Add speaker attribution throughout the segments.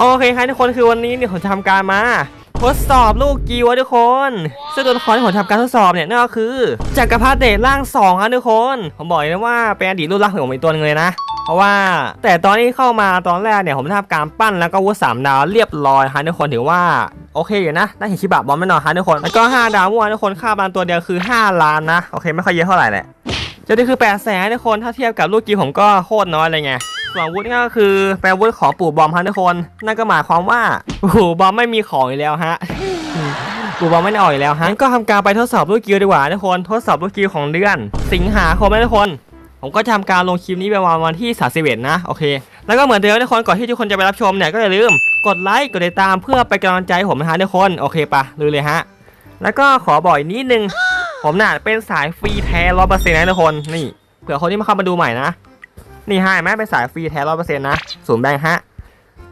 Speaker 1: โอเคครับทุกคนคือวันนี้เนี่ยผมจะทำการมาทดสอบลูกกิวอะทุกคนซึ่งตัวละครที่ผมทำการทดสอบเนี่ยนั่นก็คือจักรพรรดิเดชร่างสองครับทุกคนผมบอกเลยนะว่าเป็นอดีตรุ่นรักของผมอีกตัวหนึงเลยนะเพราะว่าแต่ตอนที่เข้ามาตอนแรกเนี่ยผมได้ทำการปั้นแล้วก็วุฒิสามดาวเรียบร้อยฮะทุกคนถือว่าโอเคอยู่นะได้เห็นชิบะบอมแน่นอนฮะทุกคนแล้วก็ 5 ดาวเมื่อวานทุกคนค่าบานตัวเดียวคือ 5 ล้านนะโอเคไม่ค่อยเยอะเท่าไหร่แหละจะได้คือ8แสนทุกคนถ้าเทียบกับลูกกิวผมก็โคตรน้อยเลยไง ส่วนอาวุธก็คือแปลวุธของปู่บอมฮะทุกคน นั่นก็หมายความว่าปู่บอมไม่มีของอีกแล้วฮะปู่บอมไม่ได้ออกอีกแล้วฮะก็ทำการไปทดสอบลูกกิวดีกว่าทุกคน ทดสอบลูกกิวของเดือน สิงหาคมนะทุกคน ผมก็จะทำการลงคลิปนี้ไปวันวันที่31นะโอเค แล้วก็เหมือนเดิมทุกคนก่อนที่ทุกคนจะไปรับชมเนี่ยก็อย่าลืมกดไลค์กดติดตามเพื่อเป็นกำลังใจผมนะฮะทุกคนโอเคปะลุยเลยฮะแล้วก็ขอบอกอีกนิดนึงผมน่ะเป็นสายฟรีแท้ร้อยเปอร์เซ็นต์นะทุกคนนี่เผื่อคนที่มาเข้ามาดูใหม่นะ นี่ให้ไหมเป็นสายฟรีแท้ร้อยเปอร์เซ็นต์นะศูนย์แบงค์ฮะ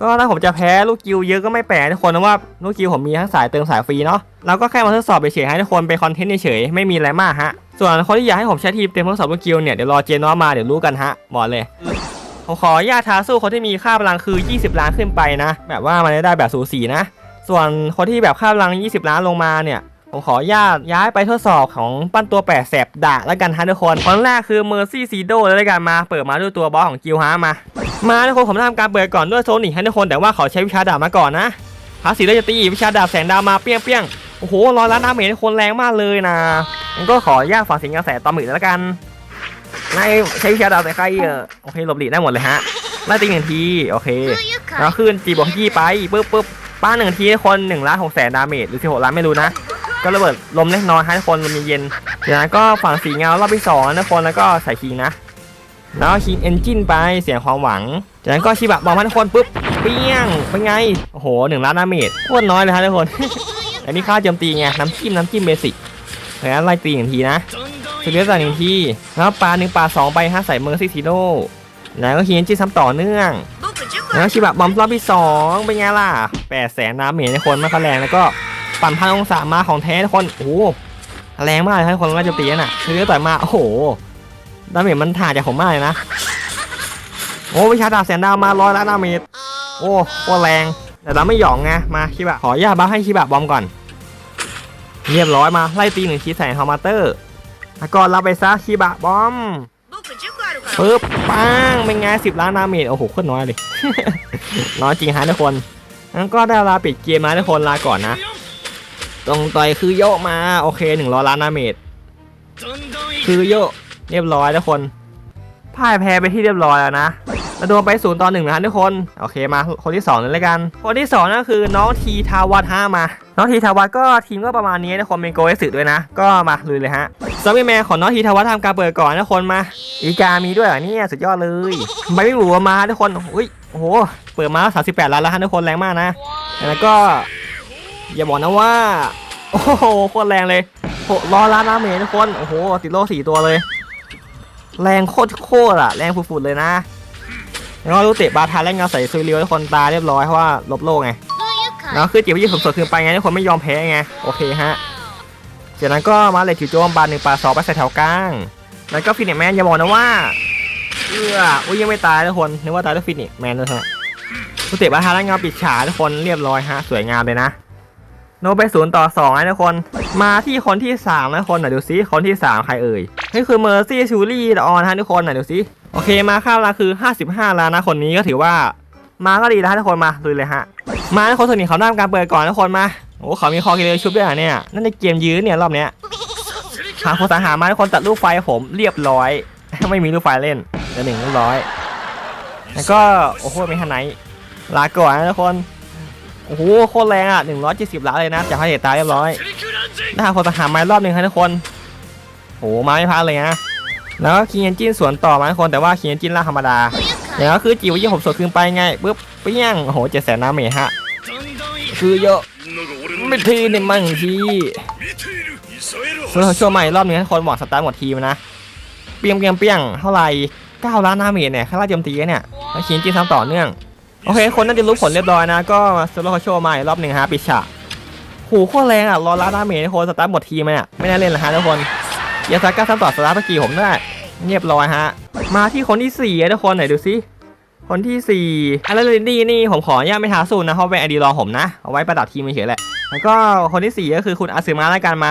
Speaker 1: ก็ถ้าผมจะแพ้ลูกกิวเยอะก็ไม่แปลกทุกคนนะว่าลูกกิวผมมีทั้งสายเติมสายฟรีเนาะเราก็แค่มาทดสอบเฉยๆให้ทุกคนเป็นคอนเทนต์เฉยๆไม่มีอะไรมากฮะส่วนคนที่อยากให้ผมใช้ทีมเต็มทดสอบลูกกิวเนี่ยเดี๋ยวรอเจนน้อมาเดี๋ยวรู้กันฮะบอกเลยผมขออนุญาตท้าสู้คนที่มีค่าพลังคือ 20 ล้านขึ้นไปนะ แบบว่ามันได้แบบสูสีนะ ส่วนคนที่แบบค่าพลัง 20 ล้านลงมาเนี่ย ผมขอญาตย้ายไปทดสอบของปั้นตัวแปดแสบดะแล้วกันฮะทุกคนคนแรกคือเมอร์ซี่ซีโดแล้วกันมาเปิดมาด้วยตัวบอสของกิวฮะมา มาทุกคนผมทำการเปิดก่อนด้วยโซนิกให้ทุกคนแต่ว่าขอใช้วิชาดาบมาก่อนนะพาสีเลจะตีวิชาดาบแสงดาวมาเปี้ยงเปี้ยงๆโอ้โหร้อยล้านดาเมจทุกคนแรงมากเลยนะงั้นก็ขออนุญาตฝากสิงกระแสตอมอีกแล้วกันนายใช้วิชาดาบใส่ใครเออโอเคหลบหลีกได้หมดเลยฮะไล่ตีหนึ่งทีโอเคแล้วขึ้นจีบอกยี่ไปปุ๊บปุ๊บป้าหนึ่งทีคนหนึ่งล้านหกแสนดาเมจหรือสิบหกล้านไม่รู้นะ ก็ระเบิดลมเล็กน้อยให้คนลมเย็นๆจากนั้นก็ฝั่งสีเงารอบที่สองนะทุกคนแล้วก็ใส่คิงนะ แล้วคิงเอนจินไปเสียงความหวัง จากนั้นก็ชิบะบอมให้ทุกคนปุ๊บเปี้ยงเป็นไง โอ้โหหนึ่งล้านดาเมจโคตรน้อยเลยฮะทุกคนอันนี้ค่าโจมตีไงน้ำจิ้มน้ำจิ้มเบสิกแล้วไล่ตีหนึ่งทีนะสุดยอดหนึ่งทีแล้วปลาหนึ่งปลาสองไปฮะใส่เมอร์ซี่ซีโร่แล้วก็คิงเอนจินซ้ำต่อเนื่องแล้วชิบะบอมรอบที่สองเป็นไงล่ะแปดแสนน้ำเหม็นในคนม่ค่อยแรงแล้วก็ ปั่นพันองศามาของแท้ทุกคนโอ้โหแรงมากเลยทุกคนว่าจะตีน่ะคือต่อยมาโอ้โหดาเมจมันถ่างจากผมมากเลยนะโอ้วิชาดาบแสนดาวมาร้อยล้านดาเมจโอ้โคตรแรง แต่เราไม่หยองไงมาชิบะขอญาตบัฟให้ชิบะบอมก่อนเรียบร้อยมาไล่ตีหนึ่งทีใส่ทอมาเตอร์แล้วก็รับไปซะชิบะบอมปึ๊บปังเป็นไงสิบล้านดาเมจโอ้โหโคตรน้อยเลยน้อยจริงฮะทุกคนงั้นก็ได้เวลาปิดเกมแล้วทุกคนลาก่อนนะ ตรงต่อยคือโยกมาโอเคหนึ่งร้อยล้านดาเมจคือโยกเรียบร้อยทุกคนพ่ายแพ้ไปที่เรียบร้อยแล้วนะเราโดนไปศูนย์ต่อหนึ่งนะทุกคน โอเคมาคนที่สองเลยละกัน คนที่สองนั่นคือน้องทีทาวัตห้ามา น้องทีทาวัตก็ทีมก็ประมาณนี้นะคนเป็นโกเอสึด้วยนะ ก็มาลุยเลยฮะซัมมี่แมนของน้องทีทาวัตทำการเปิดก่อนนะคนมา อีกามีด้วยเหรอเนี่ยสุดยอดเลยใบไม่หมูมาทุกคน อุ้ยโอ้โห เปิดมาสามสิบแปดล้านแล้วฮะทุกคนแรงมากนะ แล้วก็ อย่าบอกนะว่า โอ้โหโคตรแรงเลยโหกร้อล้านดาเมทุกคน โอ้โห ติดโลสี่ตัวเลย แรงโคตรโคตรอะแรงฝุดๆเลยนะแล้วก็รู้เตะบาทาแรงเงาใส่ซูเรียวทุกคนตาเรียบร้อยเพราะว่าลบโลกไงแล้วคือจิ๋วยี่สมสดคืนไปไงทุกคนไม่ยอมแพ้ไง โอเคฮะ จากนั้นก็มาเลยจิ๋วโจมบานหนึ่งปลาสองไปใส่แถวกลาง แล้วก็ฟินิกแมนอย่าบอกนะว่าเอื้ออุ้ยยังไม่ตายทุกคน นึกว่าตายด้วยฟินิกแมนด้วยฮะกุเตะบาทาแล้วเงาปิดฉากทุกคนเรียบร้อยฮะ สวยงามเลยนะ โนไปศูนย์ต่อสองนะทุกคน มาที่คนที่สามนะทุกคนหน่อยดูซิคนที่สามใครเอ่ยนี่คือเมอร์ซี่ชูรี่ออนฮะทุกคนหน่อยดูซิโอเคมาค่าเวลาคือ 55 ล้านนะคนนี้ก็ถือว่า มาก็ดีนะทุกคนมาดูเลยฮะ มาทุกคนส่วนนี้เขาทำการเปิดก่อนทุกคนมาโอ้เขามีคอคิเลชุบด้วยเหรอเนี่ยนั่นในเกมยื้อเนี่ยรอบเนี้ยหาคนสังหารมาทุกคนตัดลูกไฟผมเรียบร้อย ไม่มีลูกไฟเล่นเดี๋ยวหนึ่งร้อยแล้วก็โอ้โหมีทันไหนลาก่อนนะทุกคน โอ้โหโคตรแรงอะ 170ล้านเลยนะจากพระเอกตายเรียบร้อยได้าคนสังหารมารอบหนึ่งครับทุกคนโอ้โหมาไม่พลาดเลยนะแล้วก็คิงเอนจินสวนต่อมาทุกคนแต่ว่าคิงเอนจินล่างธรรมดาอย่างก็คือจิ๋วยี่ผมสดคืนไปไงปุ๊บเปี้ยงโอ้โหเจ็ดแสนน้ำเมฮะคือเยอะไม่ทีเนี่มั่งทีส่วนช่วงใหม่รอบนี้คนบอกสตาร์ทหมดทีมนะเปี้ยงเปี้ยงเปี้ยงเท่าไหร่9ล้านน้ำเมเนี่ยค่าราชโจมตีเนี่ยแล้วคิงจินทำต่อเนื่อง โอเค คนน่าจะรู้ผลเรียบร้อยนะ ก็มาซื้อรถเขาโชว์ใหม่รอบหนึ่งฮะปิดฉากหูโคตรแรงอะ รอล้านดาเมจทุกคนสตาร์ทหมดทีมเลยอะ ไม่น่าเล่นละฮะทุกคนยาซาก้าซ้ำต่อสตาร์ทเมื่อกี้ผมด้วยเรียบร้อยฮะ มาที่คนที่สี่อะทุกคนไหนดูซิ คนที่สี่อันแล้วลินดี้นี่ผมขออนุญาตไม่ท้าสู้นะเพราะเป็นไอดีรอผมนะ เอาไว้ประดับทีมเฉยๆแหละ แล้วก็คนที่สี่ก็คือคุณอาซึมะแล้วกันมา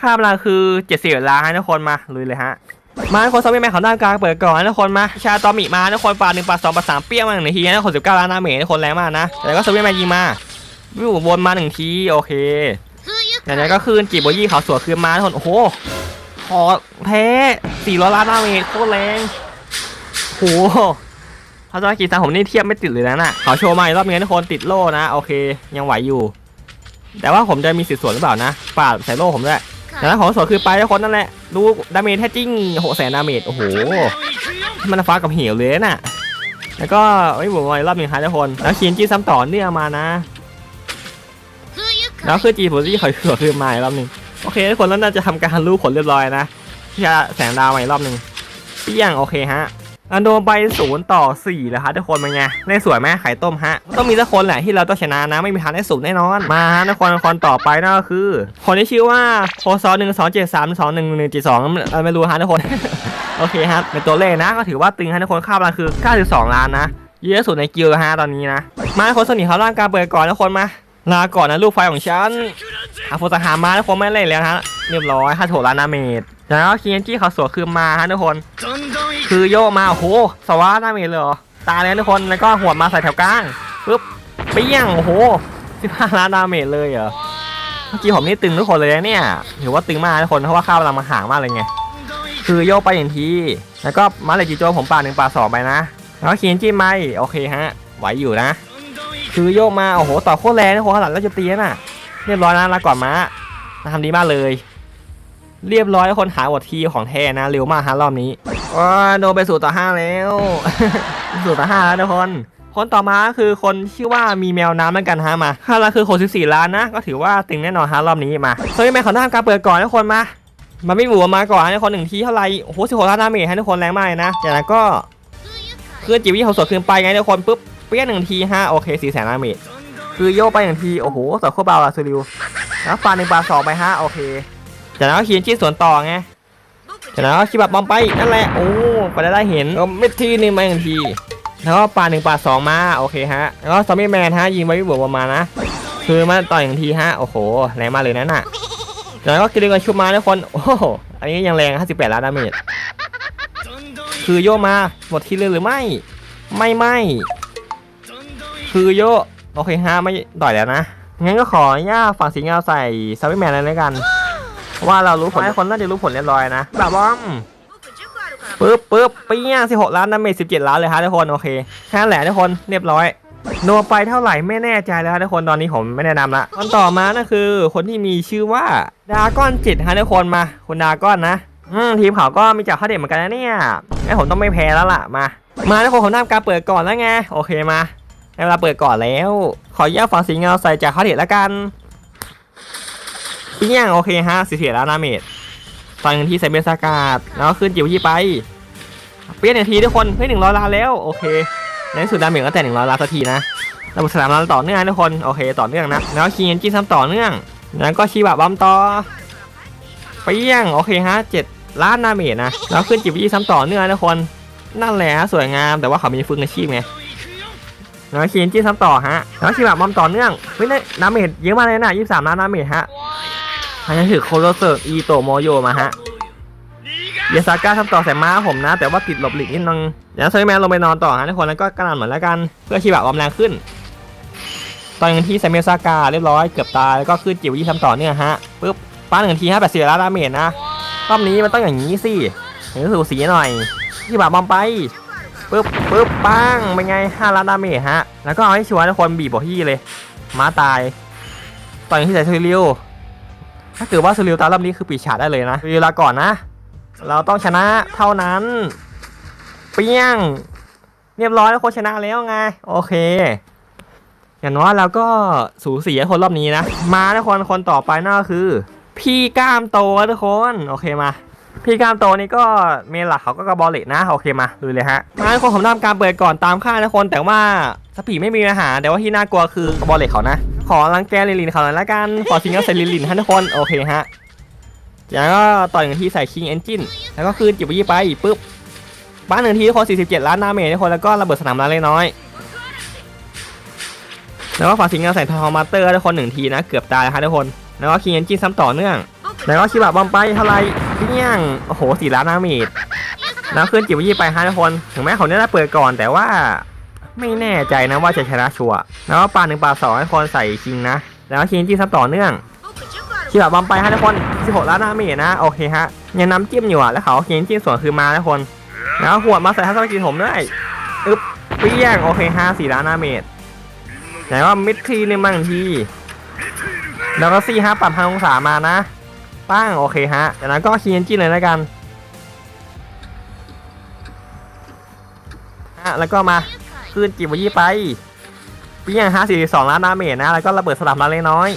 Speaker 1: ค่าพลังคือเจ็ดสิบล้านให้ทุกคนมาลุยเลยฮะ มาทุกคนซอมบี้แมนของด้านกลางเปิดก่อนนะทุกคนมาชาตอมิมาทุกคนปาหนึ่งปาสองปาสามเปี้ยงมาหนึ่งทีนะคนสิบเก้าล้านดาเมทุกคนแรงมากนะแต่ก็ซอมบี้แมนยิงมาวิววนมาหนึ่งทีโอเคอย่างนั้นก็คืนจีบโบยี่เขาสวนคืนมาทุกคนโอ้โหขอแท้สี่ร้อยล้านดาเมจโคตรแรงโอ้โหเขาจะกี่ตาผมนี่เทียบไม่ติดเลยนะน่ะขอโชว์มาอีกรอบนึงนะทุกคนติดโล่นะโอเค ยังไหวอยู่ แต่ว่าผมจะมีสิทธิ์สวนหรือเปล่านะปาดใส่โล่ผมด้วยแต่ถ้าของสวนคือไปทุกคนนั่นแหละ ดูดาเมจแท้จริงหกแสนดาเมจโอ้โห มันฟ้ากับเหวเลยน่ะ แล้วก็ไม่บุ๋มอีกรอบหนึ่งครับทุกคน แล้วชินจี้ซ้ำต่อเนื่องมานะ แล้วคือจีโพซี่เขาคือคือมาอีกรอบหนึ่งโอเคทุกคนแล้วน่าจะทำการรู้ผลเรียบร้อยนะที่จะแสงดาวมาอีกรอบหนึ่งเปี้ยงโอเคฮะ อันโดนไปศูนย์ต่อสี่แล้วฮะทุกคนเป็นไงเล่นสวยไหมไข่ต้มฮะ ต้องมีสักคนแหละที่เราต้องชนะนะไม่มีทางได้ศูนย์แน่นอน มาฮะทุกคนคนต่อไปนั่นก็คือ คนที่ชื่อว่าโคซอหนึ่งสองเจ็ดสามสองหนึ่งหนึ่งเจ็ดสองไม่รู้ฮะทุกคนโอเคฮะเป็นตัวเลขนะก็ถือว่าตึงฮะทุกคนค่าพลังคือ 92 ล้านนะเยอะสุดในกิลฮะตอนนี้นะ มาคนสนิทเขาร่างการเปิดก่อนทุกคนมาลาก่อนนะลูกไฟของฉันอาฟูสหามาทุกคนไม่เล่นแล้วฮะเรียบร้อยค่าโถล้านนาเมตรแล้วคีนจี้เขาสวนคือมาฮะทุกคน คือโยมาโอ้โหสวัสดนาเมตรเลยเหรอตาเลยทุกคนแล้วก็หัวมาใส่แถวกลางปึ๊บเปี้ยงโอ้โห15ล้านดาเมจเลยเหรอเมื่อกี้ผมนี่ตึงทุกคนเลยนะเนี่ยถือว่าตึงมากทุกคนเพราะว่าค่าพลังมันห่างมากเลยไงคือโยกไปอย่างทีแล้วก็มาเลยจิโจผมปาหนึ่งปาสองไปนะแล้วก็คีนจี้ไม่โอเคฮะไหวอยู่นะ คือโยกมาโอ้โหต่อโคตรแรงนะโคตรหลังแล้วจะตีน่ะเรียบร้อยนะลาก่อนมาทำดีมากเลย เรียบร้อยคนหาบททีของแท้นะเร็วมากฮะรอบนี้ ว้าโดนไปสู่ต่อห้าแล้วสู่ต่อห้าแล้วทุกคนคนต่อมาคือคนชื่อว่ามีแมวน้ำเหมือนกันฮะมาค่าราคือ64ล้านนะ ก็ถือว่าตึงแน่นอนฮะรอบนี้มาโซยแมนขอหน้าการเปิดก่อนทุกคนมามันไม่หมูมาก่อนทุกคนหนึ่งทีเท่าไหร่โอ้โหสิบหกล้านดาเมจให้ทุกคนแรงมากเลยนะจากนั้นก็เคลื่อจิวิเขาสดคืนไปไงทุกคนปุ๊บเปี้ยนหนึ่งทีฮะโอเคสี่แสนดาเมจคือโยกไปหนึ่งทีโอ้โหสดโคตรเบาอะซูริวแล้วปาหนึ่งปาสองไปฮะโอเคจากนั้นก็ขีนจี้สวนต่อไง จากนั้นก็คิดแบบบอมไปนั่นแหละโอ้ไปได้เห็นก็เม็ดทีหนึงมาหนึ่งทีแล้วก็ปาหนึ่งปาสองมาโอเคฮะแล้วก็ซอมบี้แมนฮะยิงไปไม่บวกประมาณนะคือมาต่อยหนึ่งทีฮะโอ้โหแรงมากเลยนั่นน่ะแล้วก็กินกันชุบมาทุกคนโอ้โหอันนี้ยังแรง58ล้านดาเมจคือโยมาหมดทีเลยหรือไม่ไม่ไม่คือโยโอเคฮะไม่ต่อยแล้วนะงั้นก็ขออนุญาตฝั่งสีเงาใส่ซาวิแมนเลยแล้วกันเพราะ ว่าเรารู้ผลให้คนน่าจะรู้ผลเรียบร้อยนะแบบบอมปึ๊บปึ๊บเปี้ยง16ล้านดาเมจ17ล้านเลยฮะทุกคนโอเคแค่นั้นแหละทุกคนเรียบร้อยโนไปเท่าไหร่ไม่แน่ใจแล้วฮะทุกคนตอนนี้ผมไม่แนะนำละคนต่อมานั่นคือ คนที่มีชื่อว่าดาก้อนจิตฮะทุกคนมาคุณดาก้อนนะอืมทีมเขาก็มีจากข้าเด็ดเหมือนกันนะเนี่ยไอ้ผมต้องไม่แพ้แล้วล่ะมา มาทุกคนผมทำการเปิดก่อนแล้วไงโอเคมาในเวลาเปิดก่อนแล้ว ขอแยกฝั่งสีเงาใส่จากข้าเด็ดแล้วกันี่ย่างโอเคฮะสีเสียแล้วนาเมดตอนหนึ่งที่ใส่เบสากาดแล้วขึ้นจิ๋วยี่ไป เปลี่ยนหนึ่งทีทุกคนเฮ้ยหนึ่งร้อยล้านแล้วโอเคในสุดดาเมจก็แต่หนึ่งร้อยล้านสักทีนะระบบสนามเราต่อเนื่องทุกคนโอเคต่อเนื่องนะแล้วคีนจี้ซ้ำต่อเนื่องแล้วก็ชีบะบอมต่อเปี้ยงโอเคฮะเจ็ดล้านดาเมจนะแล้วขึ้นจิบยี่ซ้ำต่อเนื่องทุกคนนั่นแหละสวยงามแต่ว่าเขามีฝึกอาชีพไงแล้วคีนจี้ซ้ำต่อฮะแล้วชีบะบอมต่อเนื่องเฮ้ยได้ดาเมจเยอะมากเลยนะยี่สามล้านดาเมจฮะ อันนี้ถือโคโรเซอร์อีโตโมโยมาฮะเยสาก้าทำต่อใส่ม้าผมนะ แต่ว่าติดหลบหลีกนิดนึงเดี๋ยวโซยแมนลงไปนอนต่อฮะทุกคนแล้วก็กระหน่ำเหมือนแล้วกันเพื่อชีบะความแรงขึ้น ตอนหนึ่งที่ไซเมลซากาเรียบร้อยเกือบตายแล้วก็ขึ้นจิ๋วยี่ทำต่อเนี่ยฮะปึ๊บป้าหนึ่งทีฮะแปดสิบล้านดาเมจนะรอบนี้มันต้องอย่างนี้สิเห็นสูสีหน่อยชีบะบอมไปปึ๊บปึ๊บปังเป็นไงห้าล้านดาเมจฮะ แล้วก็เอาให้ชัวร์ทุกคนบีบบอกที่เลย ม้าตาย ตอนที่ใส่ซูริว ถ้าเกิดว่าซูริวตายรอบนี้คือปีฉาดได้เลยนะซูริวลาก่อนนะ เราต้องชนะเท่านั้น เปี้ยง เรียบร้อยแล้วโคชนะแล้วไง โอเค อย่างน้อยเราก็สูสีคนรอบนี้นะ มาทุกคนคนต่อไปนั่นก็คือ พี่ก้ามโตทุกคน โอเคมาพี่ก้ามโตนี่ก็เมนหลักเขาก็กระบอลเหล็กนะโอเคมาดูเลยฮะมาทุกคนผมทำการเปิดก่อนตามค่านะทุกคนแต่ว่าสปีไม่มีปัญหาแต่ว่าที่น่ากลัวคือกระบอลเหล็กเขานะ ขอรังแกลิลินเขาหน่อยละกัน ขอซิงเกิลใส่ลิลินให้ทุกคนโอเคฮะจากนั้นก็ต่อยหนึ่งทีใส่คิงเอนจินแล้วก็คืนจิบยี่ไปปุ๊บบ้านหนึ่งทีทุกคน47 ล้านดาเมทุกคนแล้วก็ระเบิดสนามล้านเล็กน้อยแล้วก็ฝากสิงเงาใส่ทอมาเตอร์ทุกคนหนึ่งทีนะเกือบตายฮะทุกคนแล้วก็คิงเอนจินซ้ำต่อเนื่องแล้วก็ชิบะบอมไปเท่าไรเพียงโอ้โหสี่ล้านดาเมจแล้วขึ้นจิบยี่ไปฮะทุกคนถึงแม้เขาเนี่ยจะเปิดก่อนแต่ว่า ไม่แน่ใจนะว่าจะชนะชัวร์แล้วก็ปาหนึ่งปลาสองให้คนใส่คิงนะ แล้วก็คิงเอนจินซ้ำต่อเนื่องชิบะบอมไปฮะทุกคน 16 ล้านดาเมจนะโอเคฮะยังน้ำจิ้มอยู่อะแล้วเขาเขีนจิ้มส่วนคือมาทุกคนแล้วหัวดมาใส่ทัศนกิจผมด้วยอึ๊บเปี้ยงโอเคฮะ4ล้านดาเมจไหนว่ามิดทีนี่มั่งทีแล้วก็ซี่ฮะปรับพันองศามานะปั้งโอเคฮะจากนั้นก็เขีนจิ้มเลยแล้วกันฮะแล้วก็มา ขึ้นจิบวยี่ไปเปี้ยงฮะ42ล้านดาเมจนะ แล้วก็ระเบิดสลับล้านเล็กน้อย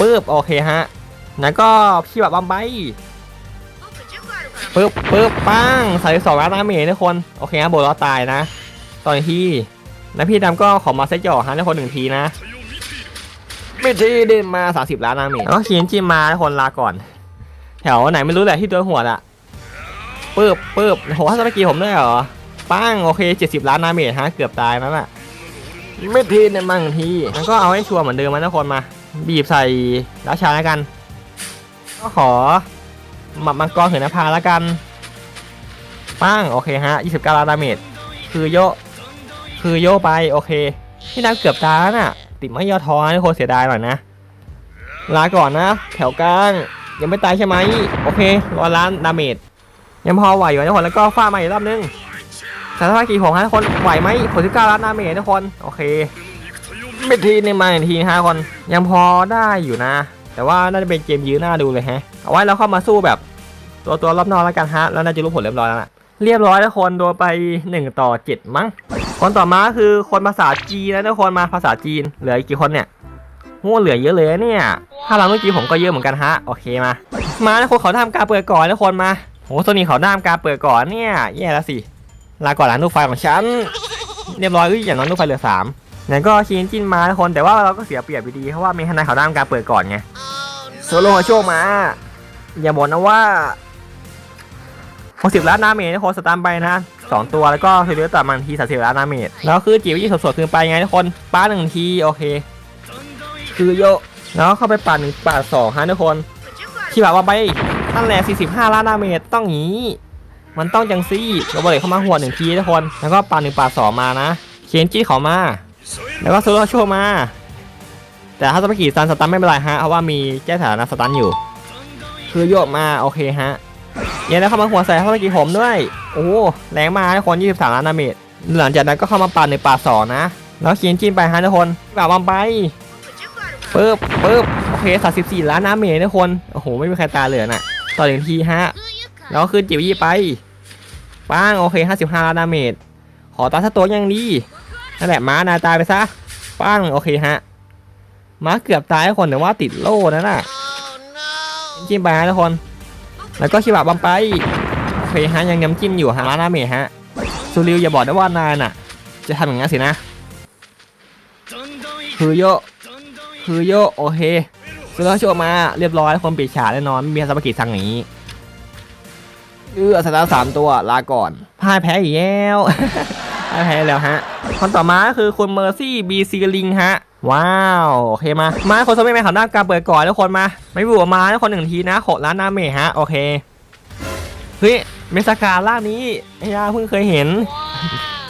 Speaker 1: ปึ๊บโอเคฮะแล้วก็พี่แบบบอมไบปึ๊บปึ๊บปังใส่สองล้านดาเมจทุกคนโอเคฮะโบลตายนะ ตอนที่แล้วพี่ดำก็ขอมาเซตหย่อฮะทุกคนหนึ่งทีนะไม่ทีเดินมา30ล้านดาเมจแล้วก็เขียนจิมมาทุกคนลาก่อน แถวไหนไม่รู้แหละที่ตัวหัวอะปึ๊บปึ๊บโหถ้าสกีผมได้เหรอ ปังโอเค 70 ล้านดาเมจฮะเกือบตายนั่นแหะไม่ทีเนี่ยมั่งทีแล้วก็เอาให้ชัวร์เหมือนเดิมมาทุกคนมา บีบใส่ราชาแล้วกัน ก็ขอหมับมังกรเหินนภาแล้วกันป้งโอเคฮะ 29 ล้านดาเมจคือโยคือโยไปโอเคที่นักเกือบตายน่ะ ติดไม่ยอทอนะทุกคนเสียดายหน่อยนะลาก่อนนะ แถวกลางยังไม่ตายใช่ไหมโอเคร้อยล้านดาเมจยังพอไหวอยู่นะทุกคนแล้วก็ฟาดมาอีกรอบนึง สารพัดกี่ผมฮะทุกคนไหวไหม69ล้านดาเมจทุกคนโอเคไม่ทีนึงมาหนึ่งทีนะฮะทุกคนยังพอได้อยู่นะ แต่ว่าน่าจะเป็นเกมยื้อหน้าดูเลยฮะเอาไว้เราเข้ามาสู้แบบตัวตัวรอบนอกแล้วกันฮะแล้วน่าจะรู้ผลเรียบร้อยแล้วนะเรียบร้อยแล้วคนโดนไป 1 ต่อ 7 มั้งคนต่อมาคือคนภาษาจีนนะทุกคนมาภาษาจีนเหลืออีกกี่คนเนี่ยโอ้เหลือเยอะเลยเนี่ยถ้าเราเมื่อกี้ผมก็เยอะเหมือนกันฮะโอเคมา มาแล้วคนเขาทำการเปิดก่อนนะคนมาโอ้โซนี่เขาทำการเปิดก่อนเนี่ยแย่แล้วสิ ลาก่อนร้านลูกไฟของฉัน เรียบร้อยอุ้ยอย่างน้อยลูกไฟเหลือสามงั้นก็ชินจินมาทุกคนแต่ว่าเราก็เสียเปรียบอยู่ดีเพราะว่ามีทนายเขาด้ามการเปิดก่อนไงโซโลฮาโชคมา อย่าบอกนะว่า60ล้านดาเมจทุกคนสตาร์ไปนะสองตัวแล้วก็เซเรียลต่อมันที30ล้านดาเมจแล้วคือจิ๋วยี่สดๆคืนไปไงทุกคนป้าหนึ่งทีโอเค คือโยแล้วเข้าไปป่าหนึ่งป่าสองฮะทุกคนที่แบบว่าไปนั่นแหละ45ล้านดาเมจต้องอย่างนี้ มันต้องจังซี่เราบริเข้ามาหัวหนึ่งทีทุกคน แล้วก็ป่าหนึ่งป่าสองมานะเขียนจี้เขามา แล้วก็โซโลโชว์มา แต่ถ้าสปากิสตันสตันไม่เป็นไรฮะ เพราะว่ามีแก้สถานะสตันอยู่ คือโยกมาโอเคฮะเนี่ยแล้วเข้ามาหัวใส่สปากิผมด้วย โอ้แรงมากทุกคน23ล้านดาเมจหลังจากนั้นก็เข้ามาปาดในป่าสองนะ แล้วเขียนจีนไปฮะทุกคนแบบบอมไปปึ๊บปึ๊บโอเค34ล้านดาเมจทุกคน โอ้โหไม่มีใครตาเหลือน่ะ ต่อหนึ่งทีฮะ แล้วขึ้นจิ๋วยี่ไปป้างโอเค55ล้านดาเมจขอตาสักตัวยังดีนั่นแหละม้านาตายไปซะปั้งโอเคฮะม้าเกือบตายทุกคนแต่ว่าติดโล่นั่นน่ะจิ้มไปฮะทุกคน แล้วก็ชิบะบัมไปโอเคฮะยังย้ำจิ้มอยู่ฮะม้าน้าเมจฮะซูริวอย่าบอกได้ว่านายน่ะ จะทำอย่างนั้นสินะคือโยคือโยโอเคซูริวโชว์มาเรียบร้อยคนปิดฉากแน่นอนมีสปากิสั่งอย่างนี้ เออสตาร์สามตัวลาก่อนพ่ายแพ้อีกแล้วพ่ายแพ้แล้วฮะ คนต่อมาก็คือคุณเมอร์ซี่บีซีลิงฮะ ว้าว โอเคมา มาคนสมัยใหม่ของด้าการเปิดก่อนทุกคนมา ไม่บวกมาทุกคนหนึ่งทีนะหกล้านนาเมจฮะ โอเค เฮ้ย เมสกาล่างนี้ไอ้ยาเพิ่งเคยเห็น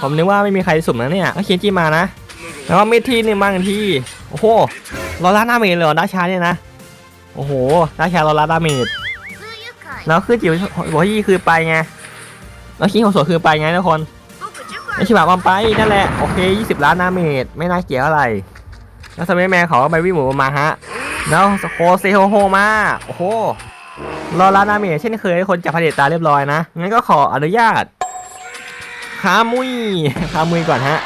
Speaker 1: ผมนึกว่าไม่มีใครสุ่มนะเนี่ยก็เขียนจีมานะ แล้วก็มิดทีหนึ่งบางที โอ้โหรอล้านนาเมจเลยเหรอด้าชาเนี่ยนะ โอ้โหด้าชารอล้านนาเมจ แล้วคือจิ๋วหัวยี่คือไปไงแล้วคิงของสวยคือไปไงทุกคนไม่ใช่แบบบอมไปนั่นแหละโอเค 20 ล้านนาเมตรไม่น่าเกี่ยวอะไร แล้วสมัยแมนเขาก็ไปวิ่งหมูมาฮะแล้วโคเซโฮโฮมาโอ้โหรอล้านนาเมตรเช่นเคยคนจับพเดตตาเรียบร้อยนะงั้นก็ขออนุญาตขามุยขามุยก่อนฮะ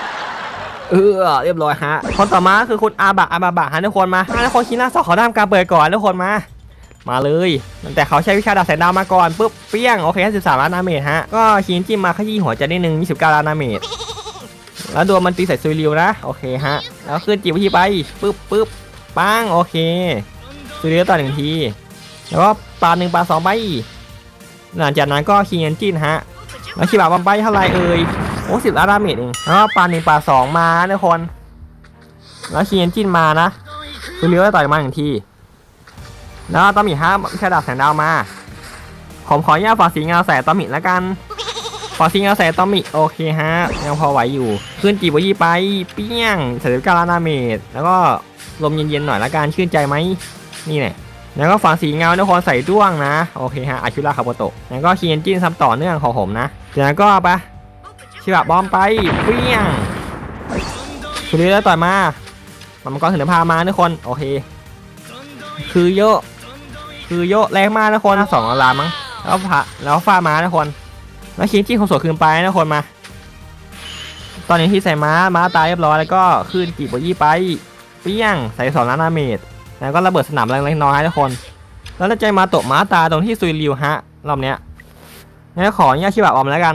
Speaker 1: เออเรียบร้อยฮะคนต่อมาคือคุณอาบะอาบะบะฮะทุกคนมาทุกคนคิดหน้าสอขาด้ามการเปิดก่อนทุกคนมา มาเลย แต่เขาใช้วิชาดาบแสงดาวมาก่อนปุ๊บเปี้ยงโอเค13ล้านดาเมจฮะก็ชินจิ้มมาขยี้หัวใจได้หนึ่ง29ล้านดาเมจแล้วดวงมันตีใส่ซุยริวนะโอเคฮะแล้วขึ้นจีบวิธีไปปุ๊บปุ๊บปังโอเคซุยริวต่อหนึ่งทีแล้วก็ปาหนึ่งปาสองไปหลังจากนั้นก็คีเอนจินฮะแล้วชิบะบัมไปเท่าไรเอ่ยโอ้สิบล้านดาเมจเองแล้วก็ปาหนึ่งปาสองมาทุกคนแล้วคีเอนจินมานะคือเลี้ยวต่อยมาหนึ่งที แล้วตอมิฮะวิชาดาบแสงดาวมา ผมขออนุญาตฝากสีเงาใส่ตอมิแล้วกันฝากสีเงาใส่ตอมิโอเคฮะ ยังพอไหวอยู่ ขึ้นจีบยี่ไป เปี้ยงสามสิบเก้าล้านาเมจแล้วก็ลมเย็นๆหน่อยละกันชื่นใจไหมนี่แหละแล้วก็ฝาสีเงาทุกคนใส่ด้วงนะ โอเคฮะอาชุราคาโบโตะแล้วก็คีนจินซับต่อเนื่องของผมนะจากนั้นก็ไปชิบะบอมไปเปี้ยงคุณเลี้ยวต่อยมามันกรถึงจะพามาทุกคน โอเค คือโยอะ คือโยะแรงมากทุกคนสองลามั้งแล้วพะแล้วฟามาทุกคนแล้วคีเอนจินของสวยคืนไปทุกคนมา ตอนนี้ที่ใส่ม้าม้าตายเรียบร้อยแล้วก็ขึ้นจีบยี่ไปเปี้ยงใส่สองล้านดาเมจแล้วก็ระเบิดสนามแรงเล็กน้อยทุกคน แล้วใจมาตะม้าตาตรงที่ซุยริวฮะรอบเนี้ยงั้นขออนุญาตชิบะออมแล้วกัน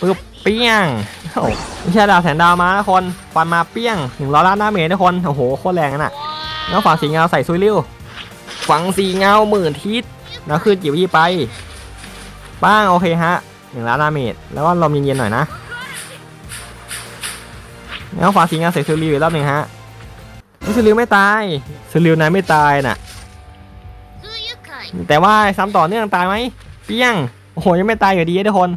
Speaker 1: ปึ๊บเปี้ยงโอ้วิชาดาวแสนดาวมาทุกคนฟันมาเปี้ยงหนึ่งร้อยล้านหน้าเมตรทุกคนโอ้โหโคตรแรงน่ะแล้วฝั่งสีเงาใส่ซุยริว ฝังสีเงาหมื่นทิศแล้วขึ้นจิ๋วยี่ไปป้างโอเคฮะหนึ่งล้านหน้าเมตรแล้วก็ลมเย็นๆหน่อยนะแล้วฝังสีเงาใส่ซุยริวอีกรอบหนึ่งฮะซุยริวไม่ตายซุยริวนายไม่ตายน่ะ แต่ว่าซ้ำต่อเนื่องตายไหมเปี้ยงโอ้โหยังไม่ตายอยู่ดีทุกคน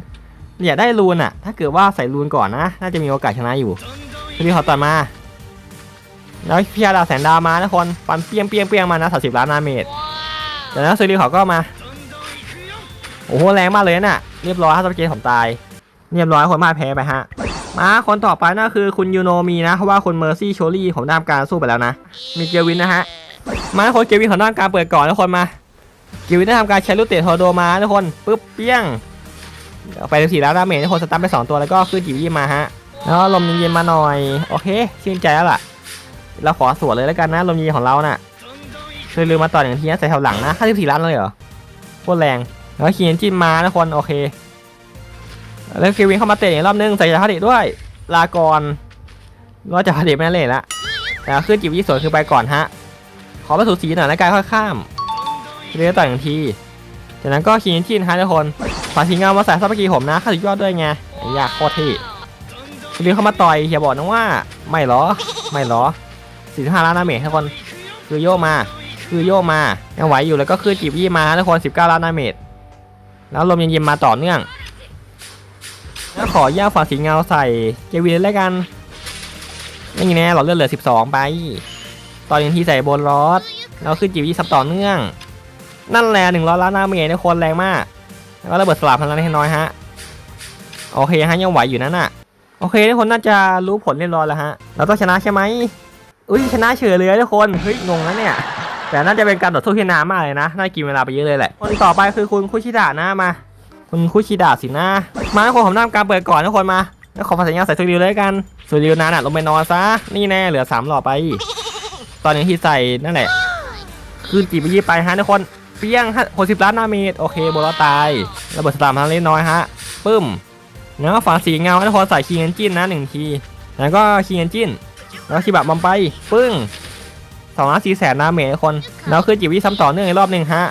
Speaker 1: อย่าได้รูนอะ ถ้าเกิดว่าใส่รูนก่อนนะ น่าจะมีโอกาสชนะอยู่พี่เขาต่อมา แล้วพี่อาดาวแสนดาวมาทุกคนฟันเปียงเปียงเปียงมานะสามสิบล้านนาเมตรแต่แล้วซีรีเขาก็มา โอ้โหแรงมากเลยน่ะ เรียบร้อยถ้าสเกตผมตาย เรียบร้อยคนมาแพ้ไปฮะ มาคนต่อไปน่าคือคุณยูโนมีนะเพราะว่าคุณเมอร์ซี่โชลี่ผมด้ทำการสู้ไปแล้วนะ มีเกวินนะฮะ มาคนเกวินของด้านการเปิดก่อนทุกคนมา เกวินได้ทำการใช้ลูกเตะทอร์โดมาทุกคนปึ๊บเปี้ยงเอาไปสี่ล้านดาเมจทุกคนสตันไปสองตัวแล้วก็ขึ้นจิ๋วยี่มาฮะแล้วลมเย็นๆมาหน่อย โอเคชื่นใจแล้วล่ะ เราขอสวนเลยแล้วกันนะลมเย็นของเราน่ะช่วยลืมมาต่อหนึ่งทีนะใส่แถวหลังนะ54ล้านเลยเหรอโคตรแรงแล้วขียนจิ้มมาทุกคนโอเค แล้วเกวินเข้ามาเตะอีกรอบนึงใส่ยาพาดิด้วย ลากรก็จะพาดิไม่เล่นละแล้วขึ้นจิ๋วยี่สวนคือไปก่อนฮะ ขอประสูสีหน่อยแล้วกันค่อยข้ามเรียกต่อหนึ่งทีจากนั้นก็ขีนจิ้นฮะทุกคนฝาสีเงามาใส่ซับเมื่อกี้ผมนะข้าสุดยอดด้วยไงอยากโคตรเท่เรียกเข้ามาต่อยอย่าบอกนะว่า ไม่หรอไม่หรอ สี่สิบห้าล้านดาเมจทุกคนคือโยกมา คือโยกมายังไหวอยู่แล้วก็คือจีบยี่มาทุกคนสิบเก้าล้านดาเมจแล้วลมเย็นๆมาต่อเนื่องแล้วขอย่าฝาสีเงาใส่เจวีเลยแล้วกันนี่แน่หลอดเลือดเหลือสิบสองไป ตอนนี้ที่ใส่บนรอดแล้วขึ้นจีบยี่ซับต่อเนื่อง นั่นแหละหนึ่งร้อยล้านดาเมจในคนแรงมาก แล้วก็ระเบิดสลับพลังให้น้อยฮะ โอเคฮะยังไหวอยู่นั่นน่ะ โอเคทุกคนน่าจะรู้ผลเรียบร้อยแล้วฮะ เราต้องชนะใช่ไหม อุ้ยชนะเฉยเลยทุกคนเฮ้ยงงนะเนี่ยแต่น่าจะเป็นการต่อสู้ที่นานมากเลยนะน่ากินเวลาไปเยอะเลยแหละคนต่อไปคือคุณคุชิดะนะมา คุณคุชิดะสินะมาทุกคนผมนำการเปิดก่อนทุกคนมาแล้วขอภาษาญาใส่สุริวเลยกันสุริวนานอะลงไปนอนซะนี่แน่เหลือสามหลอดไป ตอนนี้ที่ใส่นั่นแหละคืนจีบไปยี่ไปฮะทุกคนเปี้ยงหกสิบล้านนาเมตรโอเคโบลตายระเบิดสตาร์ทางเล็กน้อยฮะปึ้มแล้วก็ฝาสีเงาทุกคนใส่คีเอนจินนะหนึ่งทีแล้วก็คีเอนจิน แล้วคีบะบอมไป ปึ้งสองล้านสี่แสนนาเมตรทุกคนแล้วคือจิบวิซ้ำต่อเนื่องอีกรอบหนึ่งฮะ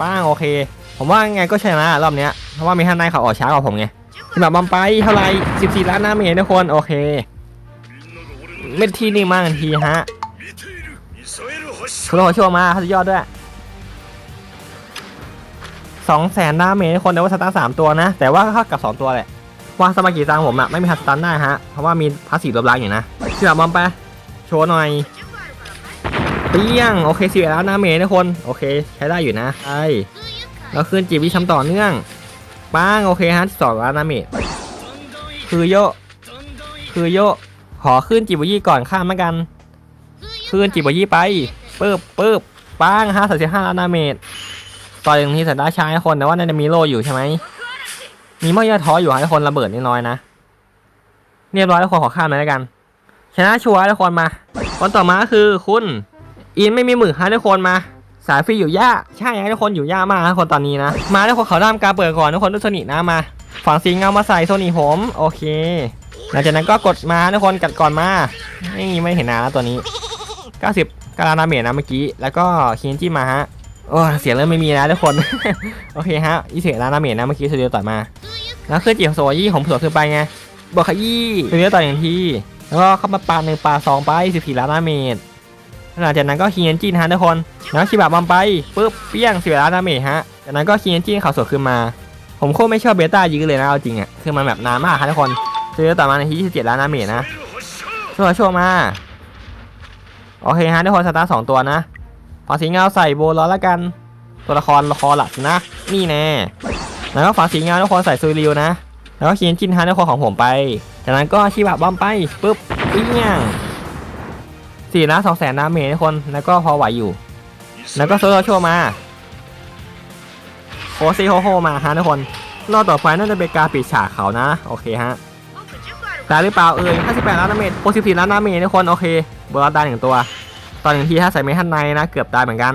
Speaker 1: ป้างโอเค ผมว่าไงก็ชนะรอบเนี้ยเพราะว่ามีท่านนายเขาออกช้ากว่าผมไงคีบะบอมไปเท่าไหร่สิบสี่ล้านนาเมตรทุกคนโอเคเม็ดที่นี่มากทันทีฮะคุณโอช่วมาเขาจะยอดด้วยสองแสนดาเมจคนแต่ว่าสตาร์สามตัวนะ แต่ว่าเข้ากับสองตัวแหละ ว่าสมากิซังผมอะไม่มีทัสตันได้ฮะ เพราะว่ามีพาสีลบล้างอยู่นะเชื่อบอมไป โชว์หน่อย เปี้ยง โอเคสิบแล้วดาเมจทุกคน โอเค ใช้ได้อยู่นะใช่แล้วขึ้นจีบวิช้ำต่อเนื่องป้างโอเคฮะสองล้านดาเมจคือโยคือโยขอขึ้นจีบวิก่อนข้ามมากัน ขึ้นจีบวิไปปึ๊บปึ๊บป้างฮะสามสิบห้าล้านดาเมจต่ออย่างที่สัตว์ด้าชายให้คนแต่ว่าน่าจะมีโลอยู่ใช่ไหม มีเมอยาท้ออยู่ให้คนระเบิดนิดน้อยนะเรียบร้อยแล้วคนขอข้ามเลยแล้วกัน ชนะชัวร์แล้วคนมาคนต่อมาคือคุณอินไม่มีหมือฮะทุกคนมาสายฟรีอยู่ยากใช่ฮะทุกคนอยู่ยากมากทุกคนตอนนี้นะ มาทุกคนเขาทำการเปิดก่อนทุกคนด้วยโซนินะมา ฝั่งสีเงามาใส่โซนิผมโอเคหลังจากนั้นก็กดมาทุกคนกัดก่อนมาไม่ไม่เห็นนานแล้วตัวนี้ 90กาลานาเมจนะเมื่อกี้แล้วก็คีนจี้มาฮะ โอ้เสียงเริ่มไม่มีแล้วทุกคน โอเคฮะอีเสียงร้านเมจนะเมื่อกี้สตูดิโอต่อยมา แล้วคือจีบโซยี่ผมเผื่อขึ้นไปไงบอกขยี้สตูดิโอต่อยอย่างทีแล้วก็เข้ามาปาหนึ่งปาสองไปสิบสี่ล้านน้ำเมจหลังจากนั้นก็คีเอนจินฮะทุกคนแล้วชิบะบอมไปปุ๊บเปี้ยงสิบล้านน้ำเมจฮะจากนั้นก็คีเอนจินเขาสดขึ้นมา ผมโคตรไม่ชอบเบต้ายื้อเลยนะเอาจริงอะคือมันแบบนานมากครับทุกคนสตูดิโอต่อมาในที่ยี่สิบเจ็ดล้านน้ำเมจนะช่วยช่วยมาโอเคฮะทุกคนสตาร์สองตัวนะ ฝาสีเงาใส่โบล้อแล้วกัน ตัวละครละครหลักนะ นี่แน่แล้วก็ฝาสีเงาทุกคนใส่ซูริวนะ แล้วก็เขียนจินฮาร์ทุกคนของผมไป จากนั้นก็ชิบะบอมไปปุ๊บเปี้ยงสี่ล้านสองแสนดาเมจทุกคนแล้วก็พอไหวอยู่ แล้วก็โซโลโชว์มาโคซีโฮโฮมาฮะทุกคนรอบต่อไปน่าจะเป็นการปิดฉากเขานะ โอเคฮะตายหรือเปล่าเอ่ย58ล้านดาเมจ64ล้านดาเมจทุกคน โอเค เบอร์ได้หนึ่งตัว ตอนหนึ่งทีถ้าใส่เมทันในนะเกือบตายเหมือนกัน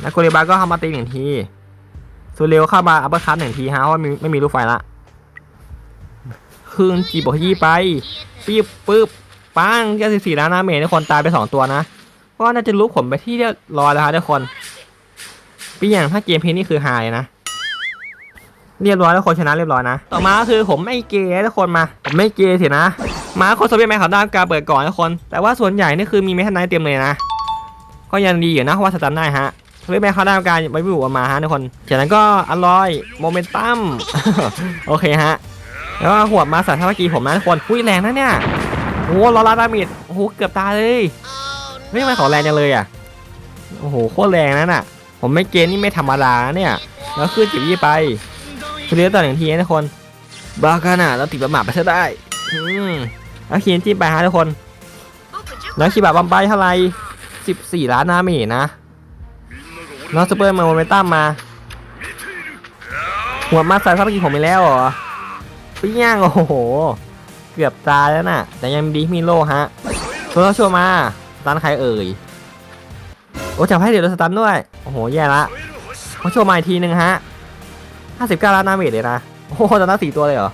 Speaker 1: แล้วกุริบาก็เข้ามาตีหนึ่งทีซูเรวเข้ามาอัปเปอร์คัตหนึ่งทีฮะเพราะว่ามีไม่มีลูกไฟละคืนจีบวกยี่ไปปีบปึ๊บปังแค่สิบสี่ล้านดาเมจทุกคนตายไปสองตัวนะก็น่าจะรู้ผลไปที่เรียบร้อยแล้วฮะทุกคนปีอย่างถ้าเกมเพลย์นี่คือไฮนะเรียบร้อยแล้วคนชนะเรียบร้อยนะ ต่อมาก็คือผมไม่เกย์ทุกคนมา ผมไม่เกย์สินะ มาคนโซเวียตแมนเขาด้านการเปิดก่อนทุกคน แต่ว่าส่วนใหญ่นี่คือมีเมทันไนท์เต็มเลยนะ ก็ยังดีอยู่นะเพราะว่าสตันได้ฮะโซเวียตแมนเขาด้านการไว้บุกมาฮะทุกคนจากนั้นก็อลอยโมเมนตัมโอเคฮะแล้วหัวมาสัตว์ท่าเมื่อกี้ผมนะทุกคนอุ้ยแรงนะเนี่ยโอ้โหลอลาดามิดโอ้โหเกือบตายเลยเฮ้ยทำไมเขาแรงจังเลยอะโอ้โหโคตรแรงนั่นน่ะ ผมไม่เกณฑ์นี่ไม่ธรรมดาเนี่ย แล้วขึ้นจิบยี่ไปเรียกต่อหนึ่งทีนะทุกคนบ้าขนาดเราติดประมาทไปซะได้ อืม แล้วเขียนจิ้มไปฮะทุกคนแล้วคิบะบัมไปเท่าไหร่สิบสี่ล้านนาเมนะแล้วซูเปอร์มาโมเมนตัมมา หัวมาใส่ทัพกินผมไปแล้วเหรอปิ้ย่างโอ้โห เกือบตายแล้วน่ะ แต่ยังดีมีโลฮะตัวเราชัวร์มาตันใครเอ่ยโอ้จับให้เดี๋ยวเราสตันด้วย โอ้โห แย่ละเขาโชว์มาอีกทีนึงฮะห้าสิบเก้าล้านนาเมจเลยนะ โอ้โหตันสี่ตัวเลยเหรอ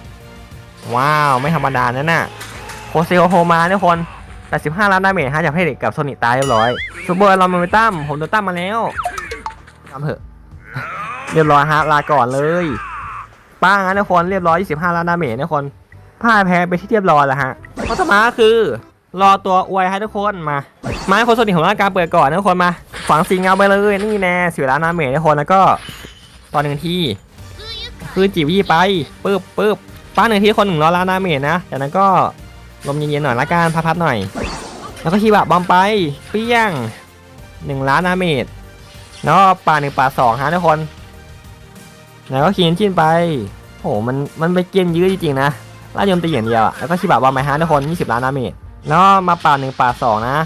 Speaker 1: ว้าว ไม่ธรรมดานั่นน่ะ โคเซโอโฮมาทุกคน85ล้านดาเมจฮะจากเด็กกับโซนิตายเรียบร้อยซูเปอร์ลอมเมตัมผมโดนตั้มมาแล้วทำเถอะ เรียบร้อยฮะลาก่อนเลยป้างนทุกคนเรียบร้อย25ล้านดาเมจทุกคนพ่ายแพ้ไปที่เรียบร้อยแล้วฮะเพราะมาคือ รอตัวอวยให้ทุกคนมามาคนโซนิของร่างกายเปิดก่อนนะทุกคนมา ฝังสีเงาไปเลยนี่แน่สิบล้านดาเมจทุกคนแล้วก็ตอนหนึ่งที่คือจีวีไปปึ๊บปึ๊บป้าหนึ่งที่คนหนึ่งร้อยล้านดาเมจนะจากนั้นก็ ลมเย็นๆหน่อยละกันพัดๆหน่อย แล้วก็ชีบะบอมไปเปี้ยงหนึ่งล้านนาเมตรแล้วก็ป่าหนึ่งป่าสองฮะทุกคน แล้วก็คีนชินไปโหมันมันไปเกมยื้อจริงๆนะล่ายมตีอย่างเดียวอะแล้วก็ชีบะบอมไปฮะทุกคน20ล้านนาเมตรแล้วก็มาป่าหนึ่งป่าสองนะ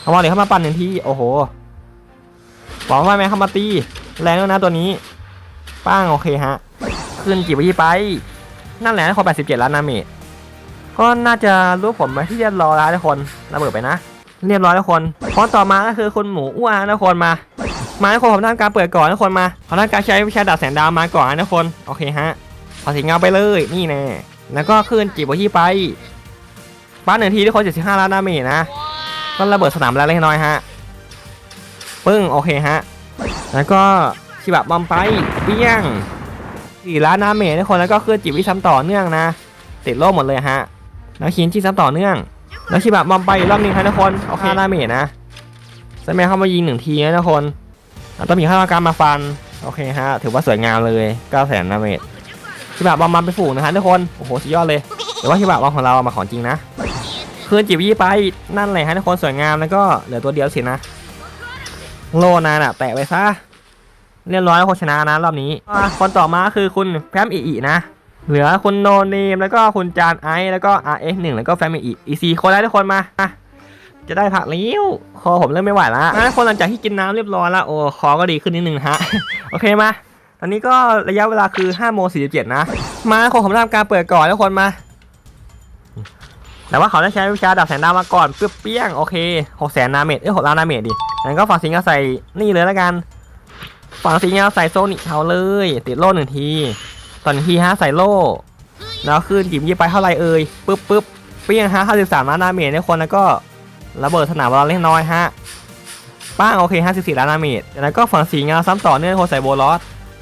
Speaker 1: เอามาเดี๋ยวเข้ามาปั่นหนึ่งที่โอ้โหบอกว่าแม่เข้ามาตีแรงด้วนะตัวนี้ ป้างโอเคฮะ ขึ้นจีบไปไป นั่นแหละทุกคน87ล้านนาเมตร ก็น่าจะรู้ผลไปที่เรียบร้อยแล้วทุกคนระเบิดไปนะ เรียบร้อยทุกคนพอต่อมาก็คือคุณหมูอ้วนนะทุกคนมา มาทุกคนผมทำการเปิดก่อนทุกคนมาผมทำการใช้วิชาดาบแสงดาวมาก่อนนะทุกคนโอเคฮะพอสีเงาไปเลยนี่แน่แล้วก็ขึ้นจีบวที่ไปบ้านหนึ่งทีทุกคน75ล้านดาเมจนะก็ระเบิดสนามแล้วเล็กน้อยฮะปึ้งโอเคฮะแล้วก็ชิบะบอมไปเปี้ยงสี่ล้านดาเมจทุกคนแล้วก็ขึ้นจีบวิซ้ำต่อเนื่องนะติดโล่หมดเลยฮะ แล้วคินที่ซ้ำต่อเนื่อง แล้วชิบะบอมไปอีกรอบหนึงครับทุกคนเอาค่าดาเมจนะสแมนเข้ามายิงหนึ่งทีนะทุกคนต้องมีข้าราชการมาฟัน โอเคฮะ ถือว่าสวยงามเลย9แสนาเมจชิบะบอมมาไปฝูงนะฮะทุกคน โอ้โห สุดยอดเลยแต่ว่าชิบะบอมของเรามาของจริงนะคืนจีบยี่ไป นั่นแหละฮะทุกคนสวยงามแล้วก็เหลือตัวเดียวสินะ โลนานอะแตะไปซะ เรียบร้อยแล้วคนชนะนะรอบนี้ คนต่อมาคือคุณแพมอีอีนะ เหลือคุณโนเนมแล้วก็คุณจานไอแล้วก็ RX 1แล้วก็แฟมิอีอีซีคนแล้วทุกคนมาอะจะได้ผักเลี้ยวคอผมเริ่มไม่ไหวแล้วอะคนหลังจากที่กินน้ำเรียบร้อยแล้วโอ้คอก็ดีขึ้นนิดนึงฮะ โอเคมาตอนนี้ก็ระยะเวลาคือ5โมง47 นะ มาคนผมทำการเปิดก่อนทุกคนมา แต่ว่าเขาได้ใช้วิชาดับแสงดาวมาก่อนเปี้ยงโอเค6แสนนาเมตรเอ้ย6ล้านนาเมตรดิงั้นก็ฝั่งสิงห์ใส่นี่เลยแล้วกัน ฝั่งสิงห์ใส่โซนิกเขาเลย ติดโล่หนึ่งที ตอนทีฮะใส่โล่แล้วขึ้นจิมยี่ไปเท่าไรเอ่ยปึ๊บปึ๊บเปี้ยงฮะห้าสิบสามล้านดาเมจในคนแล้วก็ระเบิดสนามบอลเล็กน้อยฮะป้างโอเค54ล้านดาเมจจากนั้นก็ฝั่งสีเงาซ้ำต่อเนื่องคนใส่โบลอส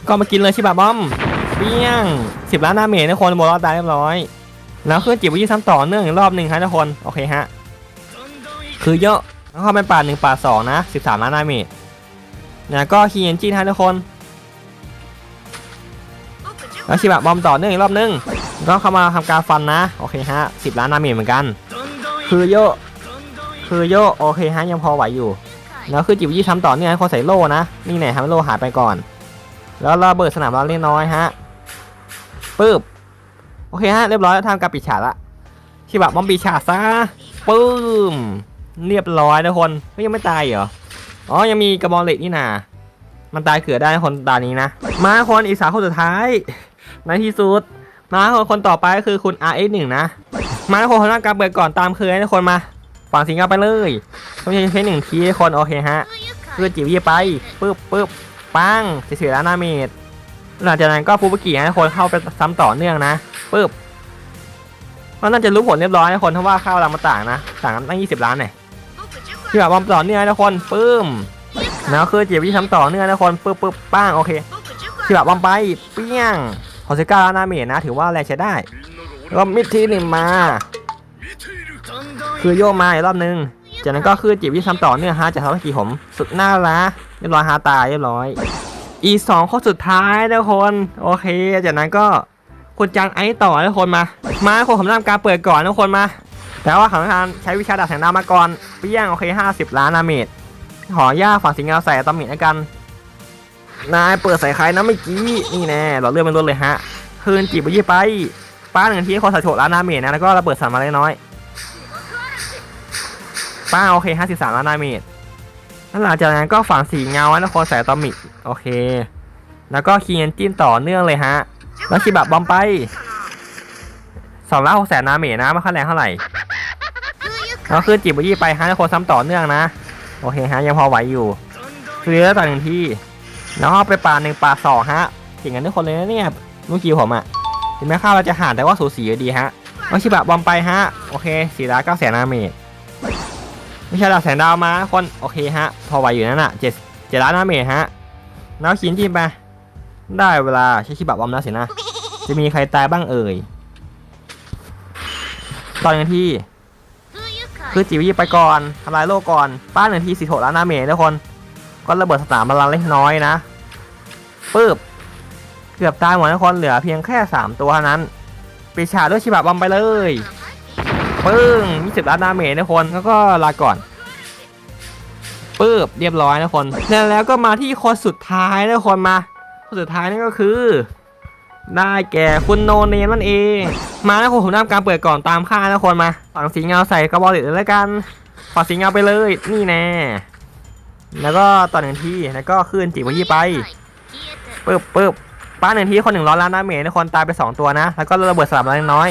Speaker 1: ก็มากินเลยชิบะบอมเปี้ยง10ล้านดาเมจทุกคนโบลอสตายเรียบร้อย แล้วขึ้นจิบวิซ้ำต่อเนื่องอีกรอบหนึ่งครับทุกคนโอเคฮะคือเยอะแล้วก็เป็นป่าหนึ่งป่าสองนะ13ล้านดาเมจแล้วก็คีเอนจินฮะทุกคน แล้วชิบะบอมต่อเนื่องอีกรอบนึงก็เข้ามาทำการฟันนะ โอเคฮะ10ล้านดามจเหมือนกัน คือโยคือโยโอเคฮะยังพอไหวอยู่ แล้วคือจิบยี่ทำต่อเนื่องให้คนใส่โล่นะนี่ไหนทำโล่หายไปก่อน แล้วระเบิดสนามเราเล็กน้อยฮะปึ๊บโอเคฮะเรียบร้อยทำการปิดฉากละชิบะบอมปิดฉากซะปึ้มเรียบร้อยทุกคนเฮ้ยยังไม่ตายเหรออ๋อยังมีกระบองเหล็กนี่นามันตายเกิดได้คนตานี้นะ มาคนอีสาคนสุดท้าย ในที่สุดมาคนคนต่อไปก็คือคุณ R X 1 นะ มาคนคนแรกการเปิดก่อนตามเคยให้ทุกคนมาฝั่งสิงคโปร์ไปเลยต้องใช้ใช้หนึ่งทีให้คนโอเคฮะเพื่อจิบยี่ไปปึ๊บปึ๊บปังเสียแล้วนาเมตรหลังจากนั้นก็ฟูบุกิให้คนเข้าไปซ้ำต่อเนื่องนะปึ๊บมันน่าจะรู้ผลเรียบร้อยนะคนเพราะว่าข้าวเรามาต่างนะต่างกันตั้ง20 ล้านเนี่ยที่แบบบอมต่อเนื่องนะคนปึ้มแล้วคือจิบยี่ซ้ำต่อเนื่องนะคนปึ๊บปึ๊บปังโอเคที่แบบบอมไปเปี้ยง หกสิก้าล้านนาเมตรนะ ถือว่าแรงใช้ได้แล้วก็มิดทีหนึ่งมา คือโยกมาอีกรอบนึง จากนั้นก็คือจีบที่ทำต่อเนื่องฮะจากทำให้กีผมสุดน่ารักเรียบร้อยฮาตายเรียบร้อย อีสองข้อสุดท้ายทุกคน โอเค จากนั้นก็คุณจังไอต่อทุกคนมา มาคนผมทำการเปิดก่อนทุกคนมา แต่ว่าขังทานใช้วิชาดาบแสงดาวมาก่อนเปี้ยงโอเค 50 ล้านนาเมตรหอย่าฝั่งสิงเงาใส่อะตอมิแล้วกัน นายเปิดใส่ใครนะเมื่อกี้นี่แน่เราเลื่อนมันรถเลยฮะคืนจีบไปยี่ไป ป้าหนึ่งที่คนใส่โฉดล้านนาเมตนะแล้วก็ระเบิดสามมาเล็กน้อย ป้าโอเค53ล้านดาเมจแล้วหลังจากนั้นก็ฝังสีเงาและนครสายตอมิกโอเค แล้วก็คีเอนจินต่อเนื่องเลยฮะ แล้วชิบะบอมไปสองล้านหกแสนดาเมจนะไม่ค่อยแรงเท่าไหร่แล้วคือจิบบุยี่ไปฮะนครซ้ำต่อเนื่องนะ โอเคฮะยังพอไหวอยู่คือต่อหนึ่งที่ แล้วก็ไปป่าหนึ่งป่าสองฮะเก่งกันทุกคนเลยนะเนี่ยลูกคิวผมอะถึงแม้ข้าวเราจะห่างแต่ว่าสูสีอยู่ดีฮะแล้วชิบะบอมไปฮะโอเคสี่ล้านเก้าแสนดาเมจไม่ใช่ดาวแสงดาวมาคนโอเคฮะ พอไหวอยู่นั่นน่ะเจ็ดเจ็ดล้านน้าเมจฮะแล้วขีนจีนไปได้เวลาใช้ชิบะบอมแล้วสินะ จะมีใครตายบ้างเอ่ย ตอนหนึ่งที่ คือจิวยี่ไปก่อนทำลายโลกก่อนป้าหนึ่งทีสี่หกล้านน้าเมจทุกคน ก็ระเบิดสนามบอลลังเล็กน้อยนะปึ๊บเกือบตายหมดทุกคนเหลือเพียงแค่สามตัวเท่านั้นปิดฉาด้วยชิบะบอมไปเลยปึ้ง20ล้านดาเมจนะคนแล้วก็ลาก่อนปึ๊บเรียบร้อยนะคนแล้วแล้วก็มาที่คนสุดท้ายนะคนมาคนสุดท้ายนั่นก็คือ ได้แก่คุณโนเนมนั่นเอง มาแล้วคนผมทำการเปิดก่อนตามค่านะคนมาฝังสีเงาใส่กระบอกเหล็กเลยกันฝังสีเงาไปเลยนี่แน่ แล้วก็ต่อหนึ่งทีแล้วก็ขึ้นจีบวิไปปึ๊บปึ๊บป้าหนึ่งทีคนหนึ่งร้อยล้านดาเมจนะคนตายไปสองตัวนะ แล้วก็ระเบิดสลับเล็กน้อย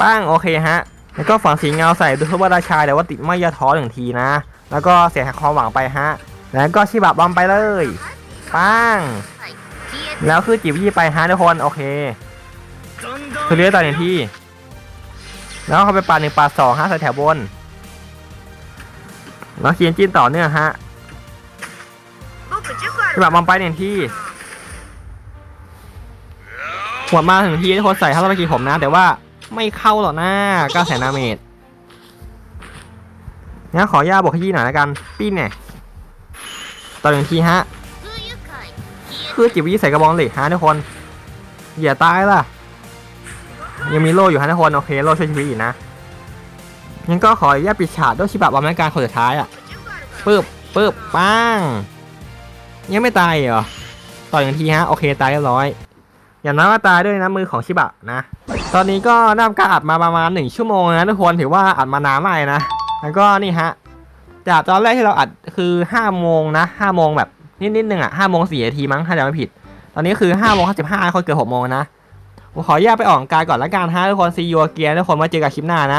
Speaker 1: ป้างโอเคฮะ แล้วก็ฝังสีเงาใส่ดูทุบราชาแต่ว่าติดไม่ยาท้อหนึ่งทีนะ แล้วก็เสียความหวังไปฮะ แล้วก็ชิบะบอมไปเลยป้างแล้วคือจิบยี่ไปฮะทุกคนโอเคคือเลือดต่อหนึ่งทีแล้วเขาไปปาหนึ่งปาสองฮะใส่แถวบน แล้วเคียนจินต่อเนื่องฮะชิบะบอมไปหนึ่งที่หัวมาถึงที่ทุกคนใส่เข้าไปกี่ผมนะ แต่ว่าไม่เข้าหรอกนะเก้าแสนนาเมตรงั้นขอย่าบอกขยี้หน่อยละกัน ปี้นเนี่ยต่อหนึ่งทีฮะ คือจิบวิใส่กระบองเหล็กฮะทุกคน อย่าตายล่ะ ยังมีโล่อยู่ฮะทุกคน โอเค โล่ช่วยชีวิตอีกนะ งั้นก็ขออนุญาตปิดฉากด้วยชิบะบอมในการคนสุดท้ายอะปึ๊บปึ๊บปังยังไม่ตายเหรอต่อหนึ่งทีฮะโอเคตายเรียบร้อย อย่างน้อยก็ตายด้วยน้ำมือของชิบะนะ ตอนนี้ก็ได้ำการอัดมาประมาณหนึ่งชั่วโมงนะทุกคนถือว่าอัดมานานมากนะแล้วก็นี่ฮะจากตอนแรกที่เราอัดคือห้าโมงนะห้าโมงแบบนิดนิดนึงอะห้าโมงสี่นาทีมั้งถ้าจำไม่ผิด ตอนนี้คือห้าโมงห้าสิบห้าคนเกือบหกโมงนะขอแยกไปออกกำลังกายก่อนละกันฮะทุกคนซีอูเกียร์ทุกคนมาเจอกันคลิปหน้านะ